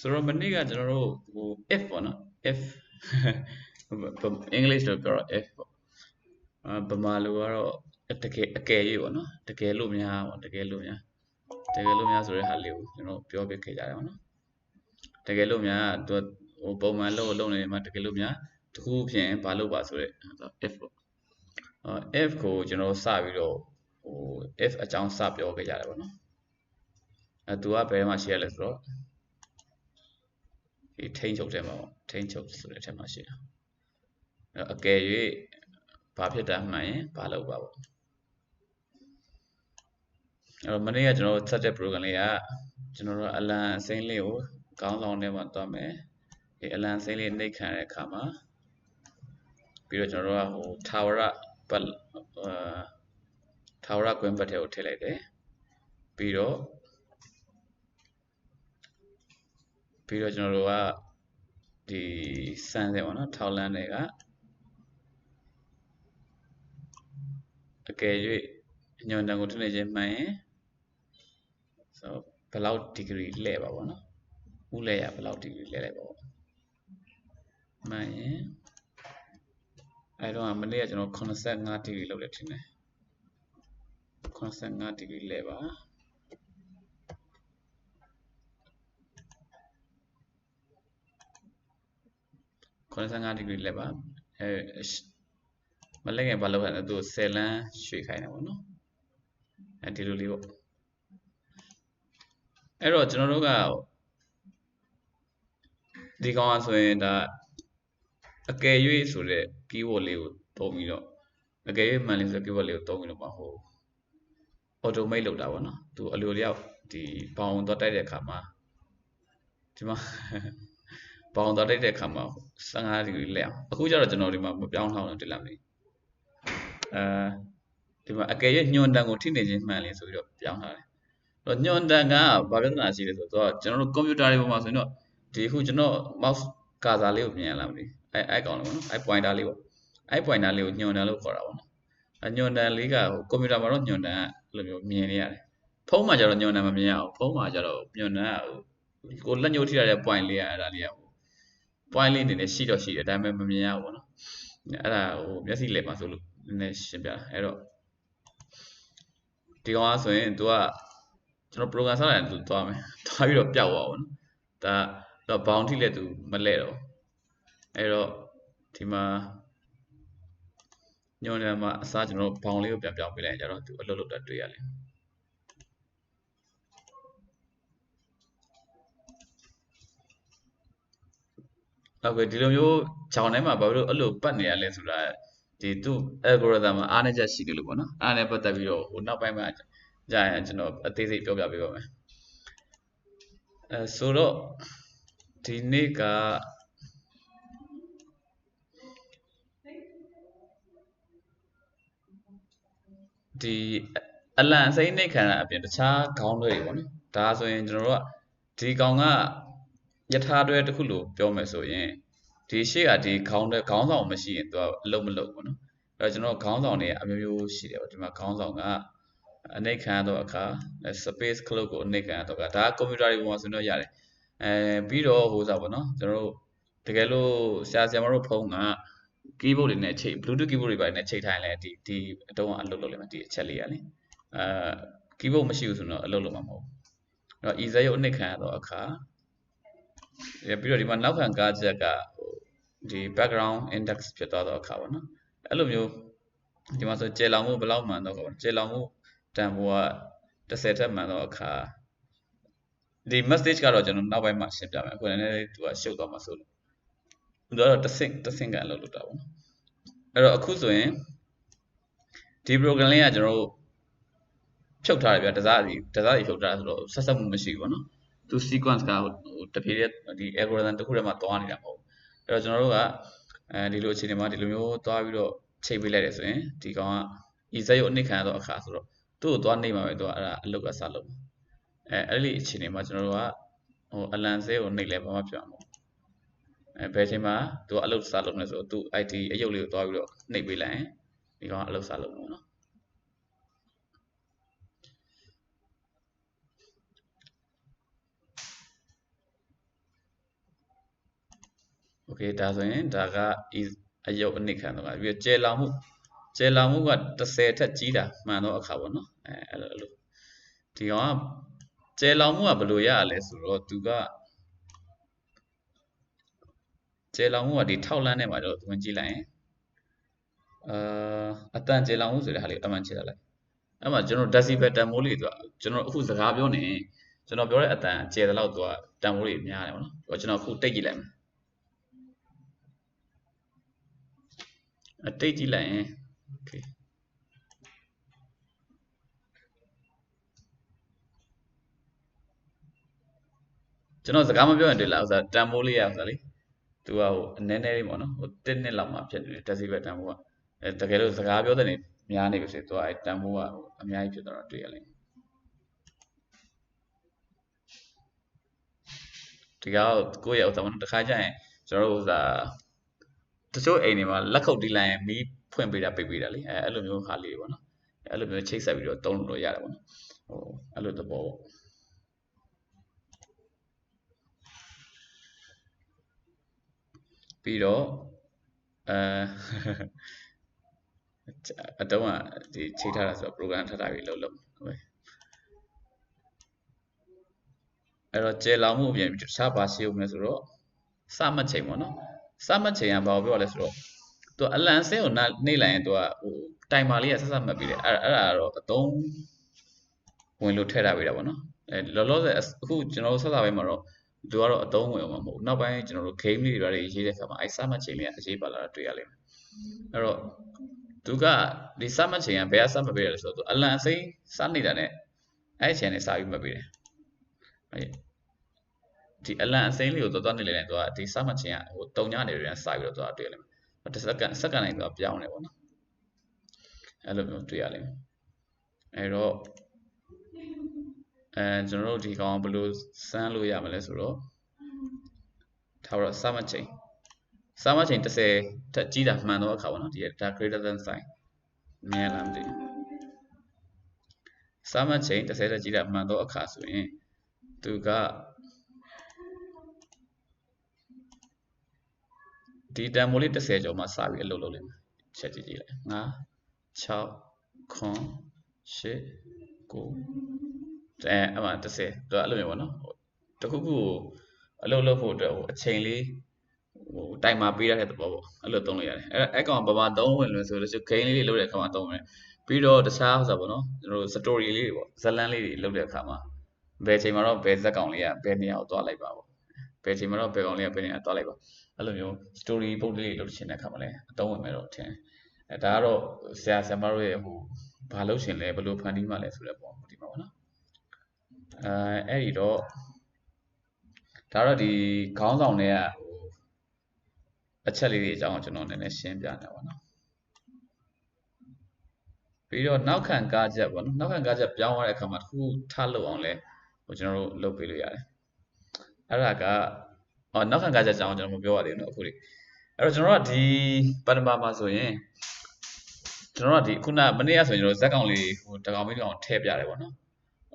ဆိုတော့မနေ့ကကျွန်တော်တို့ဟို if ပေါ့နော် if အင်္ဂလိပ်လိုပြောတော့ if ပေါ့အာဗမာလိုကတော့တကယ်အကယ်၍ပေါ့နော်တကယ်လို့များပေါ့တကယ်လို့များတကယ်လို့များဆိုတဲ့ဟာလေးကိုကျွန်တော်ပြောပြခဲ့ကြတယ်ပေါ့နော်တကယ်လို့များသူဟိုပုံမှန်လို့လုပ်နေမှာတကယ်လို့များတခုဖြင့်ဘာလုပ်ပါဆိုတဲ့ if ပေါ့အာ if ကိုကျွန်တော်စပြီးတော့ဟို if အကြောင်းစပြောခဲ့ကြတယ်ပေါ့နော်အဲသူကဘယ်မှာရှိရလဲဆိုတော့ ဒီထိန်းချုပ်တယ်မှာပေါ့ထိန်းချုပ်ဆိုတဲ့အထက်မှာရှိတာအဲအကယ်၍ဘာဖြစ်တာမှန်ရင်ဘာလုပ်ပါပေါ့အဲ့တော့မနေ့ကကျွန်တော်ဆက်တဲ့ program လေးကကျွန်တော်တို့အလံအစိမ်းလေးကိုခေါင်းဆောင်ထဲမှာတွားမယ်ဒီအလံအစိမ်းလေးနှိပ်ခံတဲ့အခါမှာပြီးတော့ကျွန်တော်တို့ကဟို tower ပတ်အာထာဝရကွင်းဘတ်ထဲကိုထည့်လိုက်တယ်ပြီးတော့ ပြီးတော့ကျွန်တော်တို့ကဒီစမ်းတယ်ပေါ့နော်ထောက်လန်းတွေကအကယ်၍ညွန်တန်ကိုထွနေခြင်းမှန်ရင်ဆိုဘယ်လောက်ဒီဂရီလဲပါပေါ့နော်ဥလဲရဘယ်လောက်ဒီဂရီလဲလိုက်ပါပေါ့မှန်ရင်အဲတော့မနေ့ကကျွန်တော်85ဒီဂရီလောက်လက်ထင်တယ်85ဒီဂရီလဲပါ 85ဒီဂရီလဲပါအဲမလဲငယ်ဘာလုပ်ရလဲသူ10လမ်းရွှေ့ခိုင်းတယ်ပေါ့နော်အဲဒီလိုလေးပေါ့အဲ့တော့ကျွန်တော်တို့ကဒီကောင်အားဆိုရင်ဒါအကယ်၍ဆိုတဲ့ keyword လေးကိုသုံးပြီးတော့အကယ်၍မှန်လေးဆိုတဲ့ keyword လေးကိုသုံးပြီးတော့မဟုတ် automate လုပ်တာပေါ့နော်သူအလိုလျောက်ဒီဘောင်တော့တိုက်တဲ့အခါမှာဒီမှာ ဘောင်တော့တိုက်တဲ့အခါမှာ15ဒီဂရီလဲအောင်အခုကျတော့ကျွန်တော်ဒီမှာမပြောင်းထောင်းလို့တင်လိုက်ပြီအဲဒီမှာအကယ်၍ညွန်တန်ကိုထိနေခြင်းမှန်လေဆိုပြီးတော့ပြောင်းထားတယ်တော့ညွန်တန်ကဘာပြဿနာရှိလဲဆိုတော့ကျွန်တော်တို့ကွန်ပျူတာတွေပေါ်မှာဆိုရင်တော့ဒီအခုကျွန်တော် mouse ကာစာလေးကိုမြင်ရလားမသိအဲအဲကောင်လေးပေါ့နော်အဲ pointer လေးပေါ့အဲ pointer လေးကိုညွန်တန်လို့ခေါ်တာပေါ့နော်အညွန်တန်လေးကဟိုကွန်ပျူတာမှာတော့ညွန်တန်ကလိုမျိုးမြင်နေရတယ်ဖုန်းမှာကျတော့ညွန်တန်မမြင်ရအောင်ဖုန်းမှာကျတော့ညွန်တန်ကကိုလက်ညှိုးထိရတဲ့ point လေးကအဲ့ဒါလေးကဟို point လေးအနေနဲ့ရှိတော့ရှိတယ်ဒါပေမဲ့မမြင်ရဘူးပေါ့နော်အဲ့ဒါဟိုမျက်စိလည်မှာဆိုလို့နည်းနည်းရှင်းပြတာအဲ့တော့ဒီကောင်ကဆိုရင် तू ကကျွန်တော် program ဆောက်ရတယ် तू သွားမယ်သွားပြီးတော့ပျောက်သွားပါဘောနော်ဒါတော့ bound ထိလည်း तू မလဲတော့အဲ့တော့ဒီမှာညွန်တယ်မှာအစားကျွန်တော်ဘောင်လေးကိုပြန်ပြောင်းပေးလိုက်ရင်ကျတော့သူအလုပ်လုပ်တာတွေ့ရလိမ့်မယ် ဟုတ်ကဲ့ဒီလိုမျိုးဂျောင်ထဲမှာဘာလို့အဲ့လိုပတ်နေရလဲဆိုတာဒီသူ့ algorithm မှာအားနည်းချက်ရှိတယ်လို့ပေါ့နော်အားနဲ့ပတ်သက်ပြီးတော့ဟိုနောက်ပိုင်းမှာကြာရင်ကျွန်တော်အသေးစိတ်ပြောပြပေးပါမယ်အဲဆိုတော့ဒီနေ့ကဒီအလံစိမ့်နှိတ်ခံတာအပြင်တခြားခေါင်းတွေပေါ့နော်ဒါဆိုရင်ကျွန်တော်တို့ကဒီကောင်က ယထာတွဲတစ်ခုလို့ပြောမယ်ဆိုရင်ဒီရှေ့ကဒီခေါင်းတဲ့ခေါင်းဆောင်မရှိရင်သူကအလုံးမလုံးပေါ့နော်အဲ့တော့ကျွန်တော်ခေါင်းဆောင်တွေအမျိုးမျိုးရှိတယ်ပေါ့ဒီမှာခေါင်းဆောင်ကအနိတ်ခံတော့အခါ space clock ကိုအနိတ်ခံတော့အခါဒါကကွန်ပျူတာတွေပေါ်မှာဆိုတော့ရတယ်အဲပြီးတော့ဟိုစားပေါ့နော်ကျွန်တော်တို့တကယ်လို့ဆရာဆရာမတို့ဖုန်းက keyboard တွေနဲ့ချိန် bluetooth keyboard တွေပါနဲ့ချိန်ထိုင်လဲဒီဒီအတုံးကအလုပ်လုပ်လိမ့်မယ်ဒီအချက်လေးကလေအဲ keyboard မရှိဘူးဆိုတော့အလုပ်လုပ်မှာမဟုတ်ဘူးအဲ့တော့ easy ရုပ်အနစ်ခံရတော့အခါ ပြီးတော့ဒီမှာနောက်ခံကားချက်ကဟိုဒီ background index ဖြစ်သွားတော့အခါပေါ့နော်အဲ့လိုမျိုးဒီမှာဆိုကျေလောင်မှုဘယ်လောက်မှန်တော့ပေါ့ကျေလောင်မှုတန်ဖိုးက30ထက်မှန်တော့အခါဒီ message ကတော့ကျွန်တော်နောက်ပိုင်းမှာရှင်းပြမယ်အခုလည်းသူကရှုပ်သွားမှာဆိုလို့သူကတော့တစ်ဆင့်တစ်ဆင့်ကန်လောက်လုပ်တာပေါ့နော်အဲ့တော့အခုဆိုရင်ဒီ program လေးကကျွန်တော်တို့ဖြုတ်ထားတယ်ဗျတစားစီတစားစီဖြုတ်ထားဆိုတော့ဆက်ဆက်မှုမရှိဘူးပေါ့နော် သူ sequence ကဟိုတဖြည်းဖြည်းဒီ algorithm တစ်ခုထဲမှာသွားနေတာမဟုတ်ဘူးအဲ့တော့ကျွန်တော်တို့ကအဲဒီလိုအခြေအနေမှာဒီလိုမျိုးသွားပြီးတော့ချိန်ပေးလိုက်တယ်ဆိုရင်ဒီကောင်က easy ရုပ်အနစ်ခံရတော့အခါဆိုတော့သူ့ကိုသွားနေမှာပဲသူကအဲ့ဒါအလုပ်ကစလုပ်အဲအဲ့ဒီအခြေအနေမှာကျွန်တော်တို့ကဟိုအလံစဲကိုနှိပ်လဲဘာမှပြောမှာအဲဘယ်ချိန်မှာသူကအလုပ်စလုပ်နေဆိုသူ IT အယုတ်လေးကိုသွားပြီးတော့နှိပ်ပေးလိုက်ရင်ဒီကောင်ကအလုပ်စလုပ်မှာနော် okay ဒါဆိုရင်ဒါက is အယုတ်အနိခံတော့ပြီးတော့ကျဲလောင်မှုကျဲလောင်မှုက30ထက်ကြီးတာမှန်တော့အခါပေါ့နော်အဲအဲ့လိုအဲ့လိုဒီကောင်ကကျဲလောင်မှုကဘယ်လိုရရလဲဆိုတော့သူကကျဲလောင်မှုကဒီထောက်လန်းထဲမှာတော့ဝင်ကြည့်လိုက်ရင်အာအတန်ကျဲလောင်မှုဆိုတဲ့ဟာလေးအမှန်ချလိုက်အဲ့မှာကျွန်တော် decibel တန်မိုးလေးသူကကျွန်တော်အခုစကားပြောနေကျွန်တော်ပြောတဲ့အတန်ကျဲတဲ့လောက်သူကတန်မိုးလေးများတယ်ပေါ့နော်ဟိုကျွန်တော်အခုတိတ်ကြည့်လိုက်မယ် အတိတ်ကြည့်လိုက်ရင် okay ကျွန်တော်စကားမပြောရင်တွေ့လားဥစားတန်ဖိုးလေးရဥစားလေသူကဟိုအနည်းနည်းလေးပေါ့နော်ဟို1နှစ်လောက်မှဖြစ်နေတယ်တက်စီပဲတန်ဖိုးကအဲတကယ်လို့စကားပြောတဲ့နေများနေပြီဆိုသူကအဲတန်ဖိုးကဟိုအများကြီးဖြစ်တော့တွေ့ရလိမ့်မယ်ဒီကောကိုယ့်ရဲ့ဥစားမနော်တခါကျရင်ကျွန်တော်တို့ဥစား တချို့အိမ်တွေမှာလက်ခုပ်တီးလိုက်ရင်မီးဖွင့်ပေးတာပိတ်ပေးတာလေအဲအဲ့လိုမျိုးဟာလေးပေါ့နော်အဲ့လိုမျိုးချိတ်ဆက်ပြီးတော့တုံးလို့ရတယ်ပေါ့နော်ဟိုအဲ့လိုသဘောပေါ့ပြီးတော့အဲအတုံးကဒီချိန်ထားတာဆိုတော့ program ထားတာပြီးလုံးလုံးဟုတ်ပဲအဲ့တော့ကျေလောင်မှုအပြင်တခြားပါရှိဦးမယ်ဆိုတော့စမချိန်ပေါ့နော် စမချိန်ကဘာကိုပြောလဲဆိုတော့သူအလန်ဆင်းကိုနှိပ်လိုက်ရင်သူကဟိုတိုင်မာလေးကဆက်ဆက်မှတ်ပြီးတယ်အဲ့အဲ့ဒါတော့အသုံးဝင်လို့ထည့်ထားပေးတာပေါ့နော်အဲလောလောဆယ်အခုကျွန်တော်တို့ဆက်စာပိုင်းမှာတော့သူကတော့အသုံးဝင်အောင်မဟုတ်ဘူးနောက်ပိုင်းကျွန်တော်တို့ game လေးတွေရေးတဲ့အခါမှာအဲစမချိန်လေးကအရေးပါလာတာတွေ့ရလိမ့်မယ်အဲ့တော့သူကဒီစမချိန်ကဘယ်အစမပေးရလဲဆိုတော့သူအလန်စိမ်းစနေတာနဲ့အဲ့ချိန်နဲ့စာပြီးမပေးတယ်အဲ့ ဒီအလန်အစိမ်းလေးကိုသွားသွားနေလေတယ်သူကဒီစမချိန်ကဟိုတုံညနေပြန်စာပြီးတော့သွားတွေ့ရလိမ့်မယ်တစ်စက္ကန့်စက္ကန့်တိုင်းသူကပြောင်းနေပေါ့နော်အဲ့လိုမျိုးတွေ့ရလိမ့်မယ်အဲ့တော့အဲကျွန်တော်တို့ဒီကောင်ဘယ်လိုစမ်းလို့ရမလဲဆိုတော့ထားတော့စမချိန်စမချိန်30ထက်ကြီးတာမှန်တော့အခါပေါ့နော်ဒီဒါ greater than sign မြင်လားမသိဘူးစမချိန်30ထက်ကြီးတာမှန်တော့အခါဆိုရင်သူက ဒီတန်မိုးလေး30ကျော်မှစပြီးအလုပ်လုပ်လိမ့်မယ်ချက်ကြည့်ကြည့်လိုက်5 6 9 10 9အဲအမှ30သူကအဲ့လိုမျိုးပေါ့နော်တခုခုကိုအလုပ်လုပ်ဖို့အတွက်ဟိုအချိန်လေးဟိုတိုင်မာပေးရတဲ့သဘောပေါ့အဲ့လိုသုံးလို့ရတယ်အဲ့အဲ့ကောင်ဘာမှသုံးဝင်လို့ဆိုလို့ရှိရင် gain လေးတွေလုပ်တဲ့အခါမှာသုံးမယ်ပြီးတော့တခြားဆိုပေါ့နော်ကျွန်တော်တို့ story လေးတွေပေါ့ဇလန်းလေးတွေလုပ်တဲ့အခါမှာဘယ်ချိန်မှာတော့ဘယ်ဇက်ကောင်လေးကဘယ်နေရာကိုသွားလိုက်ပါပေါ့ဘယ်ချိန်မှာတော့ဘယ်ကောင်လေးကဘယ်နေရာသွားလိုက်ပါ အဲ့လိုမျိုး story ပုတ်လေးတွေလုပ်ချင်တဲ့အခါမှာလည်းအသုံးဝင်မယ်တော့ထင်အဲဒါကတော့ဆရာဆရာမတို့ရဲ့ဟိုဘာလုပ်ရှင်လဲဘယ်လိုဖန်တီးမှလဲဆိုတဲ့ပုံဒီမှာပေါ့နော်အဲအဲ့ဒီတော့ဒါတော့ဒီခေါင်းဆောင်တွေကဟိုအချက်လေးတွေအကြောင်းကျွန်တော်နည်းနည်းရှင်းပြနေပါတော့ပြီးတော့နောက်ခံကားချက်ပေါ့နော်နောက်ခံကားချက်ပြောင်းရတဲ့အခါမှာတစ်ခုထားလို့အောင်လဲဟိုကျွန်တော်တို့လုပ်ပေးလို့ရတယ်အဲ့ဒါက အော်နောက်ခံကားချက်အကြောင်းကျွန်တော်မပြောရသေးဘူးเนาะအခုလေးအဲ့တော့ကျွန်တော်တို့ကဒီပထမမှာဆိုရင်ကျွန်တော်တို့ကဒီခုနမနေ့ကဆိုရင်ကျွန်တော်ဇက်ကောင်လေးဟိုတကောင်မီးတကောင်ထည့်ပြတယ်ပေါ့နော်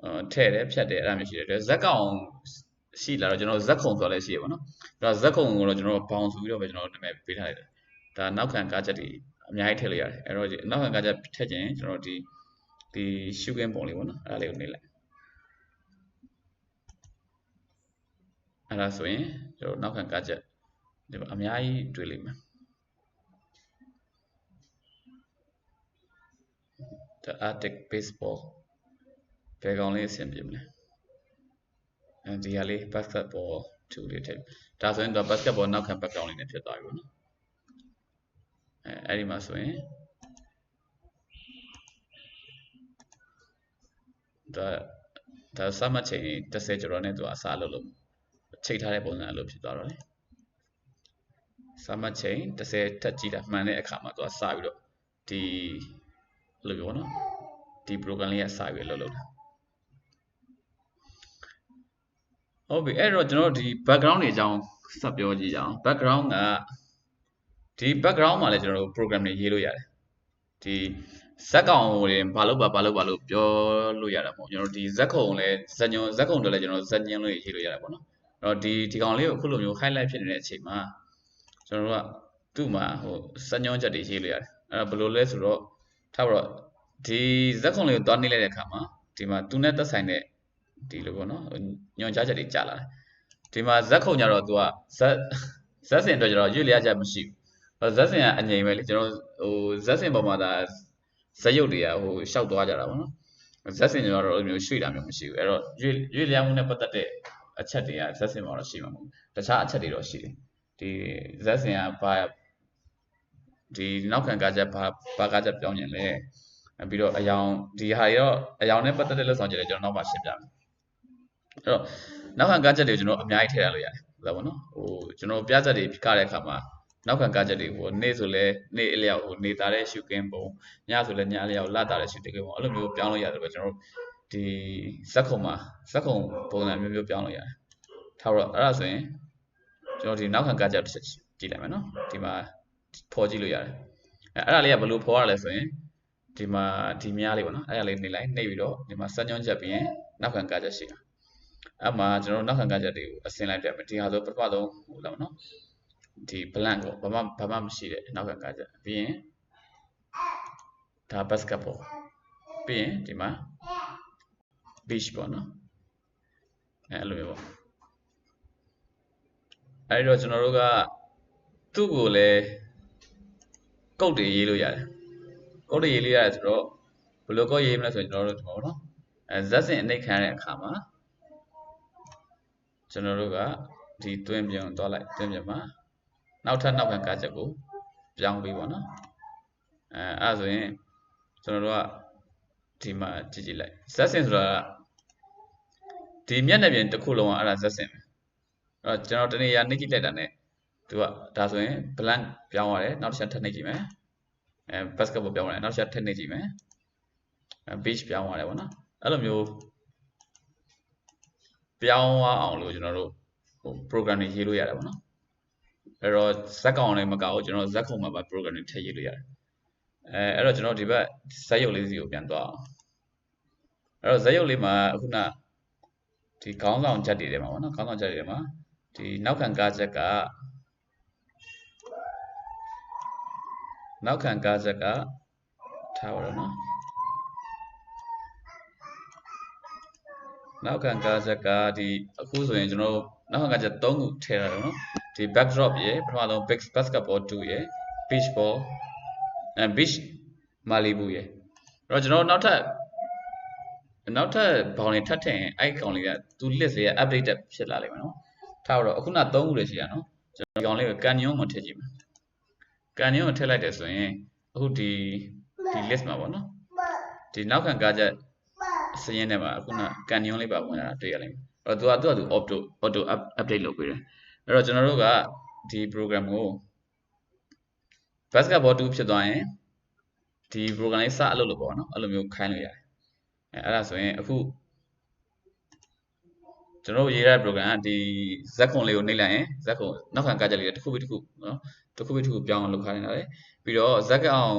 အဲထည့်တယ်ဖြတ်တယ်အဲ့ဒါမျိုးရှိတယ်ဇက်ကောင်ရှိလာတော့ကျွန်တော်ဇက်ခုံဆိုလည်းရှိရပါတော့။ဒါဇက်ခုံကိုတော့ကျွန်တော်ဘောင်ဆိုပြီးတော့ပဲကျွန်တော်နာမည်ပေးထားလိုက်တယ်။ဒါနောက်ခံကားချက်တွေအများကြီးထည့်လို့ရတယ်။အဲ့တော့နောက်ခံကားချက်ထည့်ခြင်းကျွန်တော်ဒီဒီရှုခင်းပုံလေးပေါ့နော်။အဲ့ဒါလေးကိုနေလိုက်။ အဲ့ဒါဆိုရင်ကျွန်တော်နောက်ခံကားချက်ဒီအများကြီးတွေ့လိမ့်မယ်။ The Arctic Baseball ဘယ်ကောင်လေးအဆင်ပြေမလဲ။အဲဒီဟာလေး basketball 2လေးထည့်ဒါဆိုရင်တော့ basketball နောက်ခံ background လေးနဲ့ဖြစ်သွားပြီပေါ့နော်အဲအဲ့ဒီမှာဆိုရင်ဒါဒါစမချိန်30ကျော်တော့နဲ့သူအစားလုပ်လို့ ချိန်ထားတဲ့ပုံစံအလုပ်ဖြစ်သွားတော့လေစမချိန်30ထက်ကြည့်တာမှန်တဲ့အခါမှာသူကစပြီးတော့ဒီလိုပြောနော်ဒီ program လေးကစပြီးလုပ်လို့တာဟုတ်ပြီအဲ့တော့ကျွန်တော်တို့ဒီ background တွေအကြောင်းဆက်ပြောကြည့်ကြအောင် background ကဒီ background မှာလည်းကျွန်တော်တို့ program တွေရေးလို့ရတယ်ဒီဇက်ကောင်တွေဘာလို့ပါဘာလို့ပါလို့ပြောလို့ရတာပေါ့ကျွန်တော်တို့ဒီဇက်ခုံလည်းဇက်ညွန်ဇက်ခုံတွေလည်းကျွန်တော်ဇက်ညင်းလို့ရေးလို့ရတာပေါ့နော်အဲ့ တော့ဒီဒီကောင်လေးကိုအခုလိုမျိုး highlight ဖြစ်နေတဲ့အချိန်မှာကျွန်တော်တို့ကသူ့မှာဟိုစညွှန်းချက်တွေရေးလို့ရတယ်အဲ့ဒါဘယ်လိုလဲဆိုတော့ထားပါတော့ဒီဇက်ခုံလေးကိုတွားနေလိုက်တဲ့အခါမှာဒီမှာသူနဲ့သက်ဆိုင်တဲ့ဒီလိုပေါ့နော်ညွှန်ကြားချက်တွေကြာလာတယ်ဒီမှာဇက်ခုံကြတော့သူကဇက်ဇက်စင်အတွက်ကျတော့ရွေ့လျားချက်မရှိဘူးဇက်စင်ကအငြိမ်ပဲလေကျွန်တော်ဟိုဇက်စင်ပေါ်မှာဒါဇက်ရုပ်တွေကဟိုရှောက်သွားကြတာပေါ့နော်ဇက်စင်ကျတော့အဲ့လိုမျိုးရွှေ့တာမျိုးမရှိဘူးအဲ့တော့ရွေ့ရွေ့လျားမှုနဲ့ပတ်သက်တဲ့ အချက်တွေကဇက်စင်မှာတော့ရှိမှာမဟုတ်ဘူးတခြားအချက်တွေတော့ရှိတယ်ဒီဇက်စင်ကဘာဒီနောက်ခံကားချက်ဘာဘာကားချက်ပြောင်းကျင်လဲပြီးတော့အယောင်ဒီဟာတွေတော့အယောင်နဲ့ပတ်သက်တဲ့လက်ဆောင်ချက်တွေကျွန်တော်နောက်မှရှင်းပြမယ်အဲ့တော့နောက်ခံကားချက်တွေကျွန်တော်အများကြီးထည့်ရလို့ရတယ်ဟုတ်လားဗောနော်ဟိုကျွန်တော်ပြချက်တွေကတဲ့အခါမှာနောက်ခံကားချက်တွေဟိုနေ့ဆိုလဲနေ့အလျောက်ဟိုနေသားတဲ့ရှုကင်းပုံညဆိုလဲညအလျောက်လတာတဲ့ရှုကင်းပုံအဲ့လိုမျိုးပြောင်းလို့ရတယ်ပဲကျွန်တော် ဒီဇက်ခုံမှာဇက်ခုံပုံစံမျိုးမျိုးပြောင်းလို့ရတယ်ထားတော့အဲ့ဒါဆိုရင်ကျွန်တော်ဒီနောက်ခံကားချက်တစ်ချက်ကြည့်လိုက်မယ်နော်ဒီမှာဖော်ကြည့်လို့ရတယ်အဲအဲ့ဒါလေးကဘယ်လိုဖော်ရလဲဆိုရင်ဒီမှာဒီမြားလေးပေါ့နော်အဲ့ဒါလေးနေလိုက်နှိပ်ပြီးတော့ဒီမှာစက်ညွှန်းချက်ပြီးရင်နောက်ခံကားချက်ရှိတာအဲ့မှာကျွန်တော်တို့နောက်ခံကားချက်တွေကိုအစင်လိုက်ပြမယ်ဒီဟာဆိုပထမဆုံးဟိုလာမနော်ဒီ blank ကိုဘာမှဘာမှမရှိတဲ့နောက်ခံကားချက်ပြီးရင်ဒါ basketball ပြီးရင်ဒီမှာ beach ပေါ့နော်အဲအဲ့လိုမျိုးပေါ့အဲ့ဒီတော့ကျွန်တော်တို့ကသူ့ကိုလည်းကုတ်တွေရေးလို့ရတယ်ကုတ်တွေရေးလို့ရတယ်ဆိုတော့ဘယ်လိုကုတ်ရေးမလဲဆိုရင်ကျွန်တော်တို့ဒီမှာပေါ့နော်အဲဇက်စင်အနှိပ်ခံရတဲ့အခါမှာကျွန်တော်တို့ကဒီတွင်းပြန်သွားလိုက်တွင်းပြန်မှာနောက်ထပ်နောက်ခံကားချက်ကိုပြောင်းပြီးပေါ့နော်အဲအဲ့ဒါဆိုရင်ကျွန်တော်တို့က ဒီမှာကြည့်ကြည့်လိုက်ဇက်စင်ဆိုတာဒီမျက်နှာပြင်တစ်ခုလုံးကအဲ့ဒါဇက်စင်ပဲအဲ့တော့ကျွန်တော်တနေရာနှိပ်ကြည့်လိုက်တာ ਨੇ သူကဒါဆိုရင် blank ပြောင်းရတယ်နောက်တစ်ချက်ထပ်နှိပ်ကြည့်မယ်အဲ basketball ပြောင်းရတယ်နောက်တစ်ချက်ထပ်နှိပ်ကြည့်မယ်အဲ beach ပြောင်းရတယ်ပေါ့နော်အဲ့လိုမျိုးပြောင်းအောင်လို့ကျွန်တော်တို့ဟို program တွေရေးလို့ရတယ်ပေါ့နော်အဲ့တော့ဇက်ကောင်လည်းမကောက်ဘူးကျွန်တော်ဇက်ခုံမှာပါ program တွေထည့်ရေးလို့ရတယ်အဲအဲ့တော့ကျွန်တော်ဒီဘက်ဇက်ရုပ်လေးစီကိုပြန်သွားအောင် အဲ့တော့ဇက်ရုပ်လေးမှာအခုနဒီခေါင်းဆောင်ချက်တွေထဲမှာပေါ့နော်ခေါင်းဆောင်ချက်တွေထဲမှာဒီနောက်ခံကားချက်ကနောက်ခံကားချက်ကထားပါတော့နော်နောက်ခံကားချက်ကဒီအခုဆိုရင်ကျွန်တော်တို့နောက်ခံကားချက်၃ခုထည့်ရတယ်နော်ဒီ backdrop ရယ်ပထမဆုံး big basketball 2ရယ် beach ball အဲ beach malibu ရယ်အဲ့တော့ကျွန်တော်နောက်ထပ် နောက်ထပ်ဘောင်တွေထပ်ထည့်ရင်အဲ့ကောင်လေးကသူ list လေးက updated ဖြစ်လာလိမ့်မယ်နော်ထားတော့အခုန3ခုလေးရှိရနော်ကျွန်တော်ဒီကောင်လေးကိုကန်ညွန်းမှာထည့်ကြည့်မယ်ကန်ညွန်းကိုထည့်လိုက်တယ်ဆိုရင်အခုဒီဒီ list မှာပေါ့နော်ဒီနောက်ခံကားချက်စရင်းထဲမှာအခုနကန်ညွန်းလေးပါဝင်လာတာတွေ့ရလိမ့်မယ်အဲ့တော့သူကသူကသူ auto auto update လုပ်ပေးတယ်အဲ့တော့ကျွန်တော်တို့ကဒီ program ကို basketball 2ဖြစ်သွားရင်ဒီ program လေးစအလုပ်လုပ်ပေါ့နော်အဲ့လိုမျိုးခိုင်းလို့ရတယ် အဲအဲ့ဒါဆိုရင်အခုကျွန်တော်ရေးတဲ့ program ကဒီဇက်ခုံလေးကိုနှိပ်လိုက်ရင်ဇက်ခုံနောက်ခံကားချက်လေးတစ်ခုပြီးတစ်ခုနော်တစ်ခုပြီးတစ်ခုပြောင်းအောင်လုပ်ခိုင်းနေတာလေပြီးတော့ဇက်ကောင်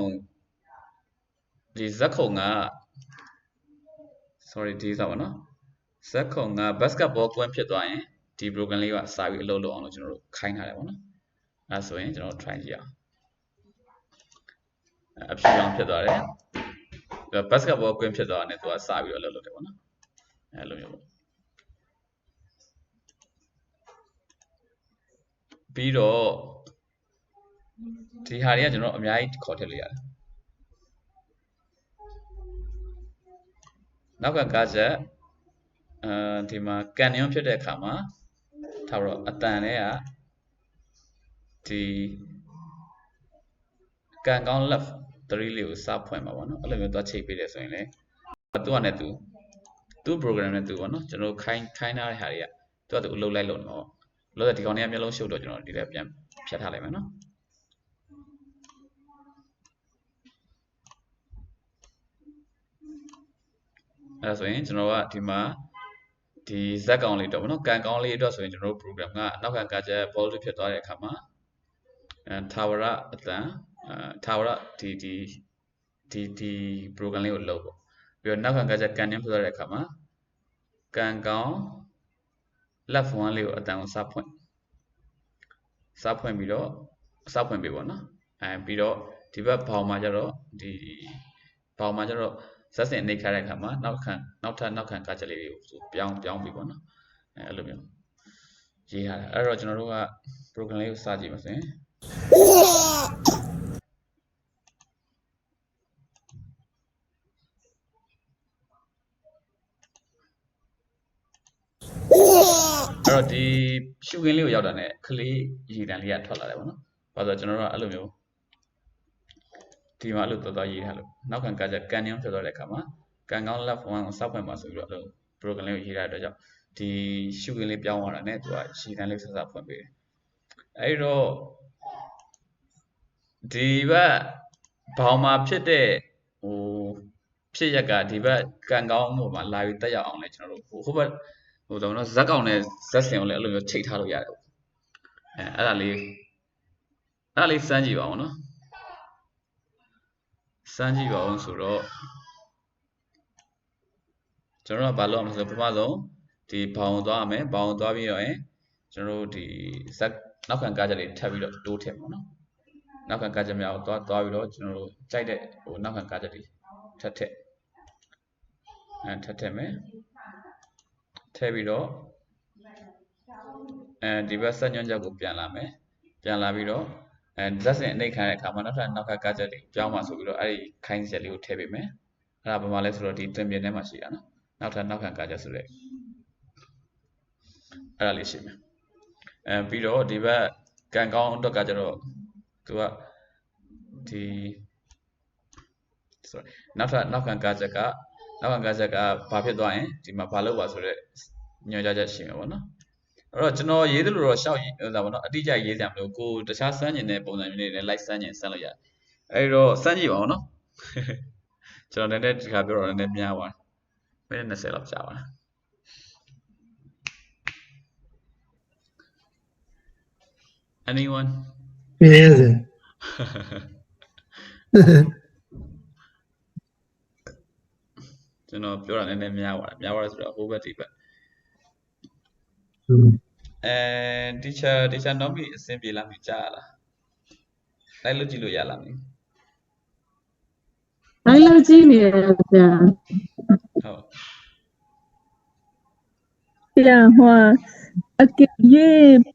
ဒီဇက်ခုံက sorry ဒီစားပါနော်ဇက်ခုံက basketball ကွင်းဖြစ်သွားရင်ဒီ program လေးကစာပြီးအလုပ်လုပ်အောင်လို့ကျွန်တော်တို့ခိုင်းထားတယ်ပေါ့နော်အဲဆိုရင်ကျွန်တော် try ကြည့်အောင်အဖြူအောင်ဖြစ်သွားတယ် basketball ကွင်းဖြစ်သွားတယ်သူကစပြီးတော့အလုပ်လုပ်တယ်ပေါ့နော်အဲလိုမျိုးပေါ့ပြီးတော့ဒီဟာတွေကကျွန်တော်အများကြီးခေါ်ထည့်လို့ရတယ်နောက်ကကားချက်အဲဒီမှာကန်ညွန်ဖြစ်တဲ့အခါမှာထားတော့အတန်လေးကဒီကန်ကောင်း left 3လေးကိုစဖွင့်မှာပေါ့နော်အဲ့လိုမျိုးသွားချိန်ပေးတယ်ဆိုရင်လေသူကနဲ့သူသူ့ program နဲ့သူပေါ့နော်ကျွန်တော်ခိုင်းခိုင်းထားတဲ့ဟာတွေကသူကသူအလုပ်လိုက်လုပ်နေမှာပေါ့လို့ဒီကောင်တွေကမျက်လုံးရှုပ်တော့ကျွန်တော်ဒီထဲပြန်ဖြတ်ထားလိုက်မယ်နော်အဲ့ဒါဆိုရင်ကျွန်တော်ကဒီမှာဒီဇက်ကောင်လေးတော့ဗောနော်ကန်ကောင်လေးအတွက်ဆိုရင်ကျွန်တော်တို့ program ကနောက်ခံကာချက် ball ဖြစ်သွားတဲ့အခါမှာအဲထာဝရအတန် အဲထာဝရဒီဒီဒီဒီ program လေးကိုလုပ်ပေါ့ပြီးတော့နောက်ခံကာချက်ကန်နင်းဖြစ်သွားတဲ့အခါမှာကန်ကောင် left one လေးကိုအတန်ကိုစဖွင့်စဖွင့်ပြီးတော့အစောက်ဖွင့်ပေးပေါ့နော်အဲပြီးတော့ဒီဘက်ဘောင်မှာကျတော့ဒီဘောင်မှာကျတော့ဇက်စင်နှိပ်ခါတဲ့အခါမှာနောက်ခံနောက်ထပ်နောက်ခံကားချက်လေးတွေကိုပြောင်းပြောင်းပြီးပေါ့နော်အဲအဲ့လိုမျိုးရေးထားတယ်အဲ့တော့ကျွန်တော်တို့က program လေးကိုစကြည့်ပါစေ အဲ့တော့ဒီရှုခင်းလေးကိုရောက်တာ ਨੇ ကလေးရည်တန်လေးကထွက်လာတယ်ပေါ့နော်။ဘာလို့လဲဆိုတော့ကျွန်တော်တို့ကအဲ့လိုမျိုးဒီမှာအဲ့လိုတော်တော်ရေးထားလို့နောက်ခံကကြကန်ညောင်းဖြစ်သွားတဲ့အခါမှာကန်ကောင်း left one ကိုစောက်ဖွင့်ပါဆိုပြီးတော့အဲ့လို program လေးကိုရေးထားတဲ့အတွက်ကြောင့်ဒီရှုခင်းလေးပြောင်းသွားတာ ਨੇ သူကရည်တန်လေးဆက်ဆက်ဖွင့်ပေးတယ်။အဲ့တော့ဒီဘက်ဘောင်မှာဖြစ်တဲ့ဟိုဖြစ်ရက်ကဒီဘက်ကန်ကောင်းဟိုမှာလာပြီးတက်ရောက်အောင်လဲကျွန်တော်တို့ဟိုဟိုဘက် ဟိုတော့နော်ဇက်ကောင်နဲ့ဇက်စင်ကိုလည်းအဲ့လိုမျိုးချိန်ထားလို့ရတယ်ပေါ့အဲအဲ့ဒါလေးအဲ့ဒါလေးစမ်းကြည့်ပါဦးနော်စမ်းကြည့်ပါဦးဆိုတော့ကျွန်တော်တို့ကဘာလုပ်အောင်လဲဆိုတော့ပထမဆုံးဒီဘောင်သွားရမယ်ဘောင်သွားပြီးတော့ရင်ကျွန်တော်တို့ဒီဇက်နောက်ခံကားချက်လေးထပ်ပြီးတော့တိုးထည့်ပါနော်နောက်ခံကားချက်များကိုသွားသွားပြီးတော့ကျွန်တော်တို့ကြိုက်တဲ့ဟိုနောက်ခံကားချက်တွေထပ်ထည့်အဲထပ်ထည့်မယ် ထည့်ပြီးတော့အဲဒီဘက်ဆက်ညွှန်းချက်ကိုပြန်လာမယ်ပြန်လာပြီးတော့အဲဇက်စင်အနှိတ်ခံတဲ့အခါမှာနောက်ထပ်နောက်ကကားချက်တွေပြောင်းมาဆိုပြီးတော့အဲ့ဒီခိုင်းချက်လေးကိုထည့်ပေးမယ်အဲ့ဒါဘာမှလဲဆိုတော့ဒီတင်ပြထဲမှာရှိတာနော်နောက်ထပ်နောက်ခံကားချက်ဆိုတဲ့အဲ့ဒါလေးရှိမယ်အဲပြီးတော့ဒီဘက်ကန်ကောင်းအတွက်ကကျတော့သူကဒီ sorry နောက်ထပ်နောက်ခံကားချက်က နောက်ခံကားချက်ကဘာဖြစ်သွားရင်ဒီမှာဘာလုပ်ပါဆိုတော့ညွှန်ကြားချက်ရှိမှာပေါ့နော်အဲ့တော့ကျွန်တော်ရေးသလိုတော့ရှောက်ရေးဟိုပေါ့နော်အတိအကျရေးစရာမလိုကိုတခြားစမ်းကျင်တဲ့ပုံစံမျိုးတွေနဲ့ like စမ်းကျင်စမ်းလို့ရတယ်အဲ့တော့စမ်းကြည့်ပါဦးနော်ကျွန်တော်လည်းဒီခါပြောတော့လည်းများပါတယ်မိနစ်20လောက်ကြာပါလား anyone Yes. ကျွန်တော်ပြောတာနည်းနည်းများပါတယ်များပါတယ်ဆိုတော့ဟိုဘက်ဒီဘက် Mm. အဲ teacher teacher တော့ပြီအဆင်ပြေလားမကြားရလားလိုက်လို့ကြည့်လို့ရလားမသိလိုက်လို့ကြည့်နေရဗျာဟုတ်ပြဟိုအကရေ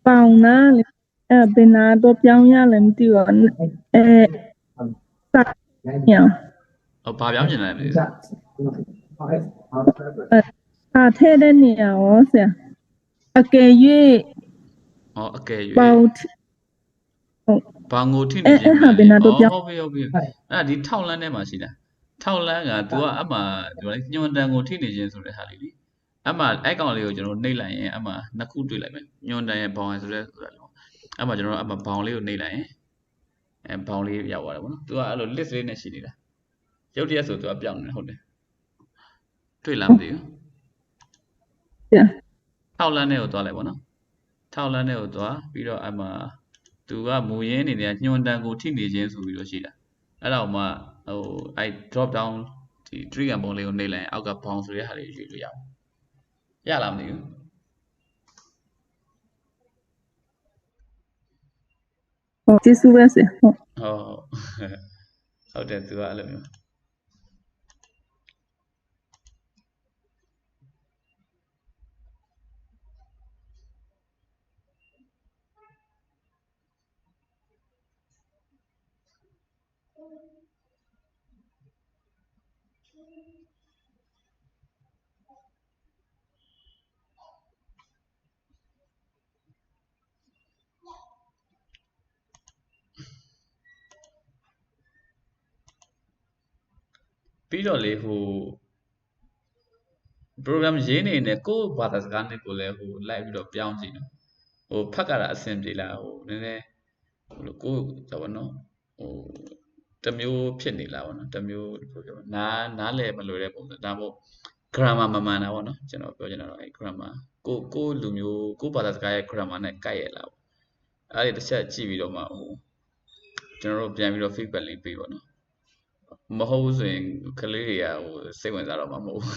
ပေါင်နာလေအဲဘယ်နာတော့ပြောင်းရလဲမသိဘူးအဲစာညောင်ဟောဘာပြောင်းကျင်လဲမသိဘူး စာထဲတဲ့နေရာရောဆရာအကယ်၍ ဟောအကယ်၍ ပေါင်ထိဟုတ် ဘာငိုထိနေ အဲ ခြင်း အဲဟာဘယ်နာတော့ပြောင်း ဟုတ်ပြီဟုတ်ပြီအဲ့ဒါဒီထောက်လန်းထဲမှာရှိတာထောက်လန်းက तू ကအမှဒီလိုညွန်တန်ကိုထိနေခြင်းဆိုတဲ့ဟာလေးလीအမှအဲ့ကောင်လေးကိုကျွန်တော်နှိပ်လိုက်ရင်အမှနှစ်ခုတွေ့လိုက်မယ်ညွန်တန်ရဲ့ဘောင်ရယ်ဆိုတဲ့ဆိုတာလို့အမှကျွန်တော်အမှဘောင်လေးကိုနှိပ်လိုက်ရင်အဲဘောင်လေးရောက်သွားတယ်ပေါ့နော် तू ကအဲ့လို list လေးနဲ့ရှိနေတာရုပ်တရက်ဆို तू ကပြောင်းနေဟုတ်တယ် တွေ့လားမသိဘူးဆရာထောက်လန်းတဲ့ကိုသွားလိုက်ပေါ့နော်ထောက်လန်းတဲ့ကိုသွားပြီးတော့အမှသူကမူရင်းအနေနဲ့ညွန်တန်ကိုထိနေခြင်းဆိုပြီးတော့ရှိတာအဲ့တော့မှဟိုအဲ drop down ဒီ trigger ပုံလေးကိုနှိပ်လိုက်ရင်အောက်က bound ဆိုတဲ့ဟာလေးရွေးလို့ရအောင်ရလားမသိဘူးဟုတ်ကျေးဇူးပဲဆရာဟုတ်ဟုတ်ဟုတ်ဟုတ်တယ်သူကအဲ့လိုမျိုး ပြီးတော့လေဟို program ရေးနေနေကိုယ့်ဘာသာစကားနဲ့ကိုလည်းဟိုလိုက်ပြီးတော့ပြောင်းကြည့်နော်ဟိုဖတ်ကြတာအဆင်ပြေလားဟိုနည်းနည်းဟိုလိုကိုယ်ဆိုပါနော်ဟိုတစ်မျိုးဖြစ်နေလားဗောနော်တစ်မျိုးဘယ်လိုပြောမလဲနားနားလည်မလို့တဲ့ပုံစံဒါမှမဟုတ် grammar မမှန်တာဗောနော်ကျွန်တော်ပြောချင်တာတော့အဲ grammar ကိုကိုလူမျိုးကိုဘာသာစကားရဲ့ grammar နဲ့ကိုက်ရလားဗောအဲ့ဒီတစ်ချက်ကြည့်ပြီးတော့မှဟိုကျွန်တော်တို့ပြန်ပြီးတော့ feedback လေးပေးပါနော် မဟုတ်ဘူးဆိုရင်ကလေးတွေကဟိုစိတ်ဝင်စားတော့မှာမဟုတ်ဘူး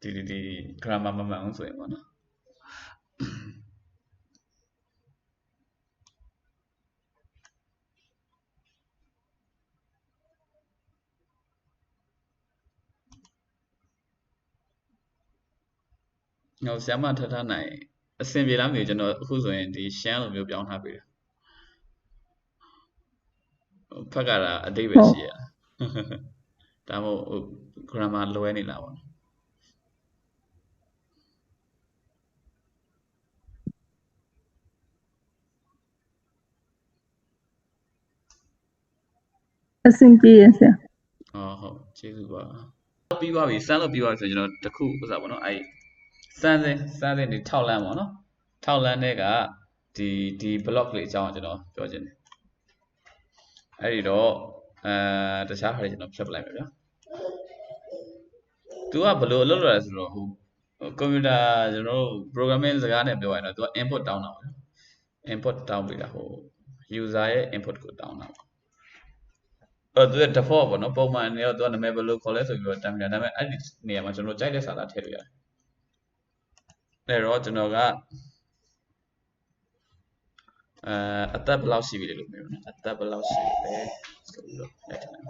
ဒီဒီ grammar မမှန်အောင်ဆိုရင်ပေါ့နော်ငါဆ iam မထထနိုင်အဆင်ပြေလားမသိဘူးကျွန်တော်အခုဆိုရင်ဒီရှမ်းလိုမျိုးပြောင်းထားပေးတယ်ဖက်ကတော့အတိတ်ပဲရှိရတယ် ဒါမှမဟုတ်ဟို grammar လွဲနေလားပေါ့နော်အဆင်ပြေရဆရာဟောဟုတ်ကျေးဇူးပါပြီးသွားပြီစမ်းလို့ပြီးသွားပြီဆိုရင်ကျွန်တော်တစ်ခုဥစားပေါ့နော်အဲ့စမ်းစင်းစမ်းစင်းဒီထောက်လန်းပေါ့နော်ထောက်လန်းတဲ့ကဒီဒီ block လေးအကြောင်းကိုကျွန်တော်ပြောချင်တယ်အဲ့ဒီတော့ အဲတခြားဟာတွေကျွန်တော်ဖြတ်ပလိုက်မယ်ဗျာသူကဘယ်လိုအလုပ်လုပ်ရလဲဆိုတော့ဟိုကွန်ပျူတာကျွန်တော်တို့ programming စကားနဲ့ပြောရရင်တော့သူက input တောင်းတာပေါ့နော် input တောင်းပေးတာဟို user ရဲ့ input ကိုတောင်းတာပေါ့အဲ့သူက default ပေါ့နော်ပုံမှန်နေတော့သူကနာမည်ဘယ်လိုခေါ်လဲဆိုပြီးတော့တမ်းပြဒါပေမဲ့အဲ့ဒီနေရာမှာကျွန်တော်ကြိုက်တဲ့စာသားထည့်လို့ရတယ်အဲ့တော့ကျွန်တော်က အဲအသက်ဘယ်လောက်ရှိပြီလဲလို့ပြောနော်အသက်ဘယ်လောက်ရှိလဲဆိုပြီးတော့ရိုက်ထည့်လိုက်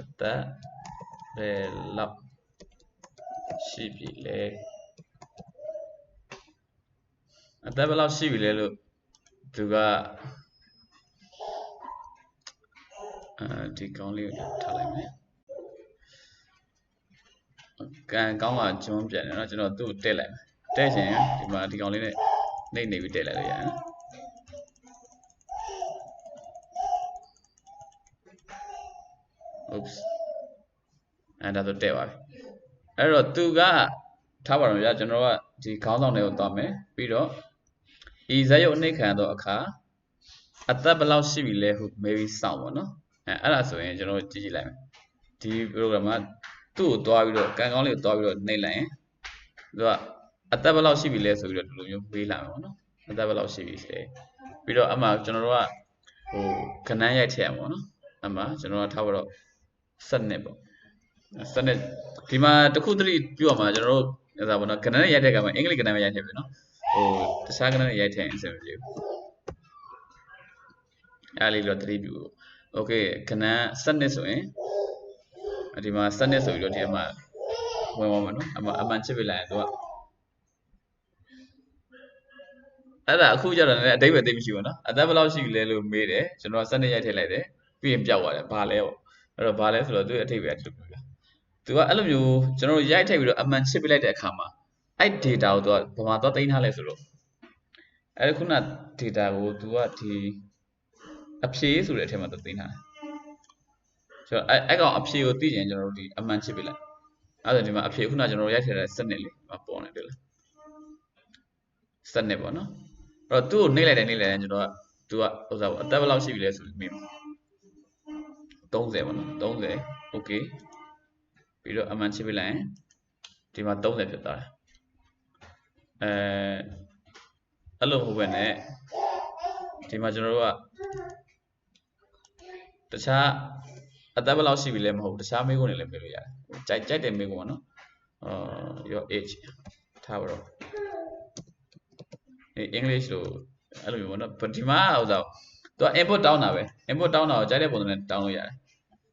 အသက်ဘယ်လောက်ရှိပြီလဲအသက်ဘယ်လောက်ရှိပြီလဲလို့သူကအဲဒီကောင်းလေးကိုထားလိုက်မယ်ကန်ကောင်းကကျွန်းပြန်တယ်เนาะကျွန်တော်သူ့ကိုတက်လိုက်မယ်တက်ချင်ဒီမှာဒီကောင်လေးနဲ့နှိပ်နေပြီးတက်လိုက်လို့ရတယ် အဲ့ဒါဆိုတက်သွားပြီအဲ့တော့သူကထားပါတော့ဗျာကျွန်တော်ကဒီခေါင်းဆောင်တွေကိုသွားမယ်ပြီးတော့ဤဇက်ရုပ်အနှိပ်ခံသောအခါအသက်ဘယ်လောက်ရှိပြီလဲဟု maybe စောင့်ပေါ့နော်အဲအဲ့ဒါဆိုရင်ကျွန်တော်ကြည့်ကြည့်လိုက်မယ်ဒီ program ကသူ့ကိုသွားပြီးတော့ကန်ကောင်းလေးကိုသွားပြီးတော့နှိပ်လိုက်ရင်သူကအသက်ဘယ်လောက်ရှိပြီလဲဆိုပြီးတော့ဒီလိုမျိုးမေးလာမယ်ပေါ့နော်အသက်ဘယ်လောက်ရှိပြီလဲပြီးတော့အမှကျွန်တော်တို့ကဟိုခဏန်းရိုက်ထည့်ရမှာပေါ့နော်အမှကျွန်တော်ကထားပါတော့စနစ်ပေါ့ စနစ်ဒီမှာတစ်ခုတည်းပြောရမှာကျွန်တော်တို့ဟိုပေါ့နော်ခဏန်းရိုက်ထည့်ကမှာအင်္ဂလိပ်ခဏန်းရိုက်ထည့်ပြီနော်ဟိုတခြားခဏန်းရိုက်ထည့်ရင်အဆင်မပြေဘူးအားလေးတော့တတိပြုပေါ့ okay ခဏန်းစနစ်ဆိုရင်ဒီမှာစနစ်ဆိုပြီးတော့ဒီမှာဝင်ပါမှာနော်အမှအမှန်ချစ်ပြလိုက်ရင်သူကအဲ့ဒါအခုကျတော့လည်းအတိတ်ပဲသိမရှိဘူးနော်အသက်ဘယ်လောက်ရှိပြီလဲလို့မေးတယ်ကျွန်တော်စနစ်ရိုက်ထည့်လိုက်တယ်ပြီးရင်ပျောက်သွားတယ်ဘာလဲပေါ့အဲ့တော့ဘာလဲဆိုတော့သူ့အထိပ္ပယ်အတူတူပဲ သူကအဲ့လိုမျိုးကျွန်တော်ရိုက်ထည့်ပြီးတော့အမှန်ချစ်ပြလိုက်တဲ့အခါမှာအဲ့ data ကိုသူကဘာမှသွားသိမ်းထားလဲဆိုတော့အဲ့ခုန data ကိုသူကဒီအဖြေဆိုတဲ့အထက်မှာသူသိမ်းထားတယ်ဆိုတော့အဲ့အဲ့ကောင်အဖြေကိုသိရင်ကျွန်တော်တို့ဒီအမှန်ချစ်ပြလိုက်အဲ့ဒါဒီမှာအဖြေခုနကျွန်တော်ရိုက်ထည့်တဲ့စနစ်လေးပေါ်နေတယ်လားစနစ်ပေါ့နော်အဲ့တော့သူ့ကိုနှိပ်လိုက်တယ်နှိပ်လိုက်တယ်ကျွန်တော်ကသူကဥစ္စာပေါ့အသက်ဘယ်လောက်ရှိပြီလဲဆိုပြီးမေးမှာ30ပေါ့နော်30 okay ပြီးတော့အမှန်ချစ်ပြလိုက်ရင်ဒီမှာ30ဖြစ်သွားတယ်အဲအဲ့လိုမဟုတ်ပဲねဒီမှာကျွန်တော်တို့ကတခြားအသက်ဘယ်လောက်ရှိပြီလဲမဟုတ်ဘူးတခြားမေးခွန်းတွေလည်းမေးလို့ရတယ်ကြိုက်ကြိုက်တယ်မေးခွန်းပေါ့နော်အာ your age ထားပါတော့အဲ English လို့အဲ့လိုမျိုးပေါ့နော်ဒီမှာဟိုဆိုသူက input တောင်းတာပဲ input တောင်းတာကိုကြိုက်တဲ့ပုံစံနဲ့တောင်းလို့ရတယ်အဲ့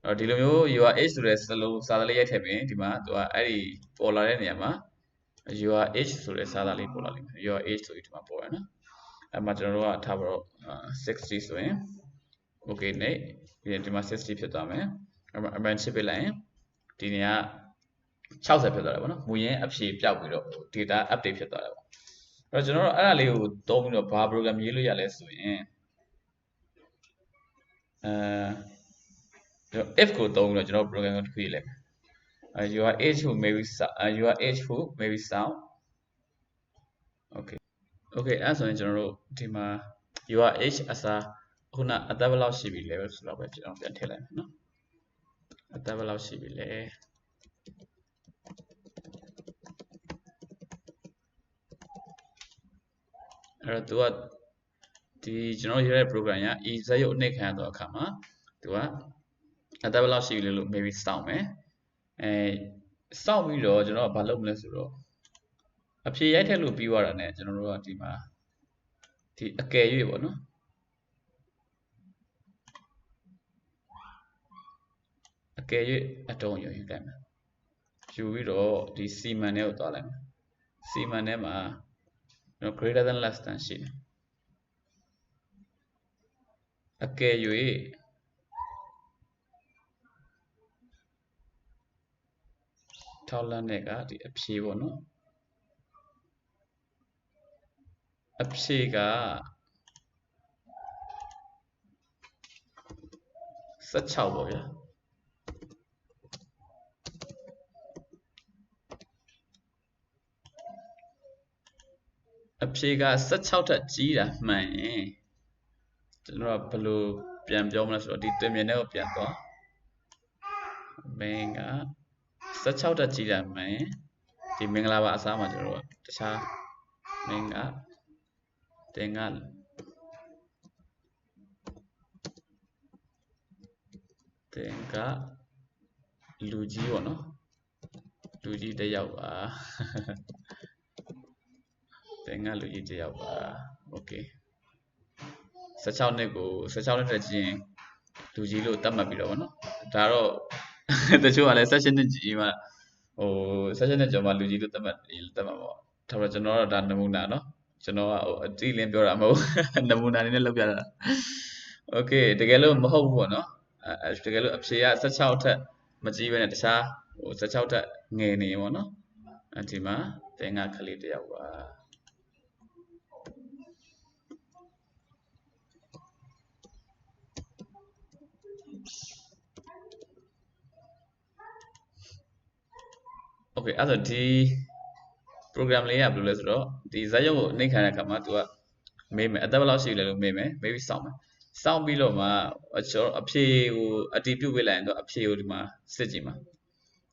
တော့ဒီလိုမျိုး your age ဆိုတဲ့စလုံးစာသားလေးရိုက်ထည့်ပြီးဒီမှာသူကအဲ့ဒီပေါ်လာတဲ့နေရာမှာ your age ဆိုတဲ့စာသားလေးပေါ်လာလိမ့်မယ် your age ဆိုပြီးဒီမှာပေါ်ရနော်အဲ့မှာကျွန်တော်တို့ကထားပါတော့60ဆိုရင် okay နဲ့ပြီးရင်ဒီမှာ60ဖြစ်သွားမယ်အဲ့မှာအမှန်ချစ်ပေးလိုက်ရင်ဒီနေရာ60ဖြစ်သွားတယ်ပေါ့နော်မူရင်းအဖြေပြောက်ပြီးတော့ data update ဖြစ်သွားတယ်ပေါ့အဲ့တော့ကျွန်တော်တို့အဲ့ဒါလေးကိုသုံးပြီးတော့ဘာ program ရေးလို့ရလဲဆိုရင်အဲ if ကိုသုံးပြီးတော့ကျွန်တော် program ကိုတစ်ခုရေးလိုက်မယ်အဲ your age who maybe your age who maybe sound okay okay အဲ့ဆိုရင်ကျွန်တော်တို့ဒီမှာ your age အစားခုနအသက်ဘယ်လောက်ရှိပြီလဲဆိုတော့ပဲကျွန်တော်ပြန်ထည့်လိုက်မယ်နော်အသက်ဘယ်လောက်ရှိပြီလဲအဲ့တော့ तू ကဒီကျွန်တော်ရေးတဲ့ program က e ဇက်ရုပ်အနှိပ်ခံရတော့အခါမှာ तू က အသက်ဘယ်လောက်ရှိပြီလဲလို့ maybe စောင့်မယ်အဲစောင့်ပြီးတော့ကျွန်တော်ကဘာလုပ်မလဲဆိုတော့အဖြေရိုက်ထည့်လို့ပြီးသွားတာ ਨੇ ကျွန်တော်တို့ကဒီမှာဒီအကယ်၍ပေါ့နော်အကယ်၍အတုံးယူယူလိုက်မယ်ယူပြီးတော့ဒီစီမန်ထဲကိုသွားလိုက်မယ်စီမံထဲမှာကျွန်တော် greater than less than ရှိတယ်အကယ်၍ ထောက်လန့်တဲ့ကဒီအဖြေပေါ့နော်အဖြေက16ပေါ့ဗျာအဖြေက16ထက်ကြီးတာမှန်ရင်ကျွန်တော်ကဘယ်လိုပြန်ပြောမလဲဆိုတော့ဒီတင်မြင်တဲ့ကိုပြန်သွားမင်းက 16တက်ကြီးတာမှန်ရင်ဒီမင်္ဂလာပါအစားမှာကျွန်တော်တို့ကတခြားမင်းကတင်ကတင်ကလူကြီးပေါ့နော်လူကြီးတစ်ယောက်ပါတင်ကလူကြီးတစ်ယောက်ပါโอเค16နှစ်ကို16နှစ်တက်ကြီးရင်လူကြီးလို့သတ်မှတ်ပြီးတော့ဗောနော်ဒါတော့ တချို့ကလည်း session နှစ်ကြီးမှဟို session နှစ်ကျော်မှလူကြီးလို့သတ်မှတ်သတ်မှတ်ပေါ့ဒါတော့ကျွန်တော်တော့ဒါနမူနာเนาะကျွန်တော်ကဟိုအတိလင်းပြောတာမဟုတ်ဘူးနမူနာလေးနဲ့လုပ်ပြတာ okay တကယ်လို့မဟုတ်ဘူးပေါ့နော်အဲတကယ်လို့အဖြေက16ထက်မကြီးဘဲနဲ့တခြားဟို16ထက်ငယ်နေပေါ့နော်အဲဒီမှာတင်ကကလေးတစ်ယောက်ပါ okay အဲ့ဒါဒီ program လေးကဘယ်လိုလဲဆိုတော့ဒီဇာတ်ရုပ်ကိုနှိပ်ခံတဲ့အခါမှာ तू ကမေးမယ်အသက်ဘယ်လောက်ရှိလဲလို့မေးမယ်မေးပြီးစောင့်မယ်စောင့်ပြီးတော့မှအကျော်အဖြေကိုအတီးပြုတ်ပေးလိုက်ရင် तू အဖြေကိုဒီမှာစစ်ကြည့်မှာ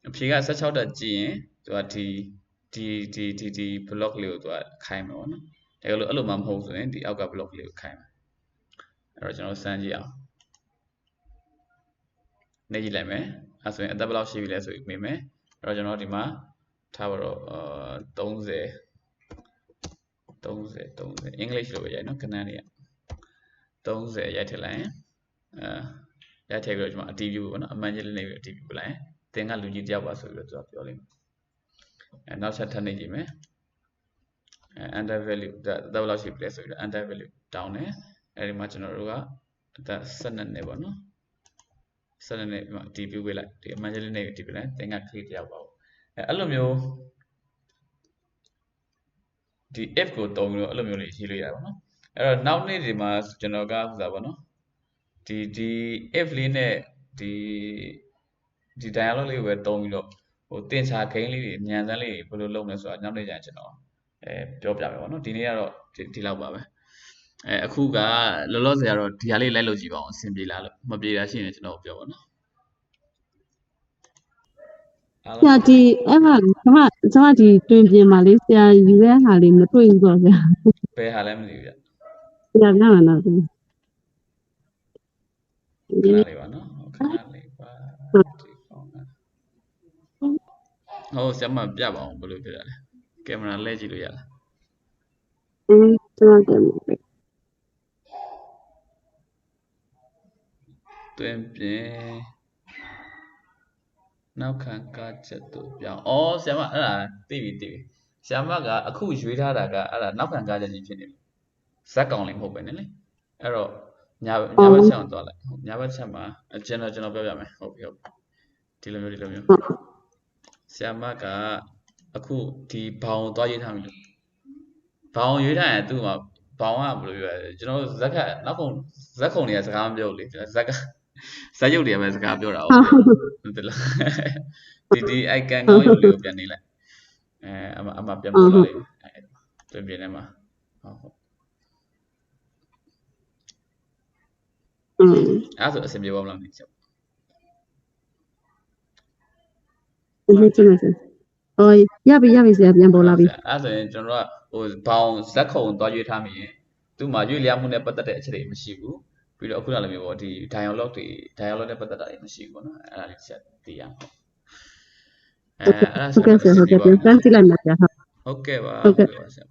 အဖြေက16တက်ကြည့်ရင် तू ကဒီဒီဒီဒီဒီ block လေးကို तू ကခိုင်းမှာပေါ့နော်ဒါကြလို့အဲ့လိုမှမဟုတ်ဆိုရင်ဒီအောက်က block လေးကိုခိုင်းမှာအဲ့တော့ကျွန်တော်စမ်းကြည့်အောင်နေကြည့်လိုက်မယ်အဲ့ဆိုရင်အသက်ဘယ်လောက်ရှိပြီလဲဆိုပြီးမေးမယ် အဲ့တော့ကျွန်တော်ဒီမှာထားပါတော့အာ30 30 30 English လို့ပဲရိုက်နော်ခဏလေးက30ရိုက်ထည့်လိုက်ရင်အာရိုက်ထည့်ပြီးတော့ကျွန်တော်အတီးပြပေါ့နော်အမှန်ကြီးလေးနေပြီးအတီးပြပလိုက်ရင်သင်ကလူကြီးတယောက်ပါဆိုပြီးတော့သူကပြောလိမ့်မယ်အဲနောက်ဆက်ထပ်နေကြည့်မယ်အဲ under value ဒါဒါဘယ်လောက်ရှိပြီလဲဆိုပြီးတော့ under value တောင်းတယ်အဲဒီမှာကျွန်တော်တို့ကအသက်12နှစ်ပေါ့နော် 12နှစ်ဒီမှာအတီးပြပေးလိုက်ဒီအမှန်ကြီးလေးနေပြီးအတီးပြလိုက်သင်ကခရီးတယောက်ပါပေါ့အဲအဲ့လိုမျိုးဒီ if ကိုတုံးပြီးတော့အဲ့လိုမျိုးလေးရေးလို့ရပါတော့အဲ့တော့နောက်နေ့ဒီမှာကျွန်တော်ကဟိုစားပါနော်ဒီဒီ if လေးနဲ့ဒီဒီ dialog လေးကိုပဲတုံးပြီးတော့ဟိုတင်ချာ gain လေးတွေညံစမ်းလေးတွေဘယ်လိုလုပ်မလဲဆိုတာနောက်နေ့ကျရင်ကျွန်တော်အဲပြောပြမယ်ပေါ့နော်ဒီနေ့ကတော့ဒီဒီလောက်ပါပဲ အဲအခုကလောလောဆယ်ကတော့ဒီဟာလေးလိုက်လို့ကြည့်ပါအောင်အဆင်ပြေလားလို့မပြေတာရှိရင်ကျွန်တော်ပြောပါနော်အားဆရာဒီအဲ့ဟာကျွန်မကျွန်မဒီတွင်ပြင်မှာလေးဆရာယူတဲ့ဟာလေးမတွေ့ဘူးတော့ဆရာဘယ်ဟာလဲမသိဘူးဗျဆရာပြောမှာတော့ခဏလေးပါနော်ခဏလေးပါဒီဖုန်းကဟုတ်ဆရာမပြပါအောင်ဘယ်လိုပြရလဲကင်မရာလဲကြည့်လို့ရလားအင်းကျွန်တော်တယ် တွင်ပြင်နောက်ခံကားချက်တို့ပြောင်းဩဆရာမအဲ့ဒါသိပြီသိပြီဆရာမကအခုရွေးထားတာကအဲ့ဒါနောက်ခံကားချက်ကြီးဖြစ်နေပြီဇက်ကောင်လေးမဟုတ်ပဲねလေအဲ့တော့ညာညာဘက်ချက်အောင်သွားလိုက်ဟုတ်ညာဘက်ချက်မှာအကျွန်တော်ကျွန်တော်ပြောပြမယ်ဟုတ်ပြီဟုတ်ဒီလိုမျိုးဒီလိုမျိုးဆရာမကအခုဒီဘောင်သွားရေးထားပြီလို့ဘောင်ရွေးထားရင်သူ့မှာဘောင်ကဘယ်လိုပြောရလဲကျွန်တော်ဇက်ကနောက်ခုံဇက်ခုံတွေကစကားမပြောဘူးလေကျွန်တော်ဇက်က ဇက်ရုပ်တွေကပဲစကားပြောတာဟုတ်ဟုတ်တယ်လားဒီဒီ icon ကောင်းရုပ်လေးကိုပြန်နေလိုက်အဲအမအမပြန်ပေါ်လာလိမ့်မယ်အဲပြင်ပြင်ထဲမှာဟုတ်ဟုတ်อืมအဲ့ဒါဆိုအဆင်ပြေပါမလားမသိဘူးဒီကျနေစဟိုရပြီရပြီဆရာပြန်ပေါ်လာပြီအဲ့ဒါဆိုရင်ကျွန်တော်တို့ကဟိုဘောင်ဇက်ခုံသွားရွေးထားမိရင်သူ့မှာရွေးလျားမှုနဲ့ပတ်သက်တဲ့အချက်တွေမရှိဘူး ပြီးတော့အခုနလိုမျိုးပေါ့ဒီ dialogue တွေ dialogue နဲ့ပတ်သက်တာတွေမရှိဘူးပေါ့နော်အဲ့ဒါလေးချက်သိရအောင်အဲအဲ့ဒါဟုတ်ကဲ့ဆရာဟုတ်ကဲ့ပြန်စမ်းကြည့်လိုက်ပါဆရာဟုတ်ဟုတ်ကဲ့ပါဟုတ်ကဲ့ပါဆရာ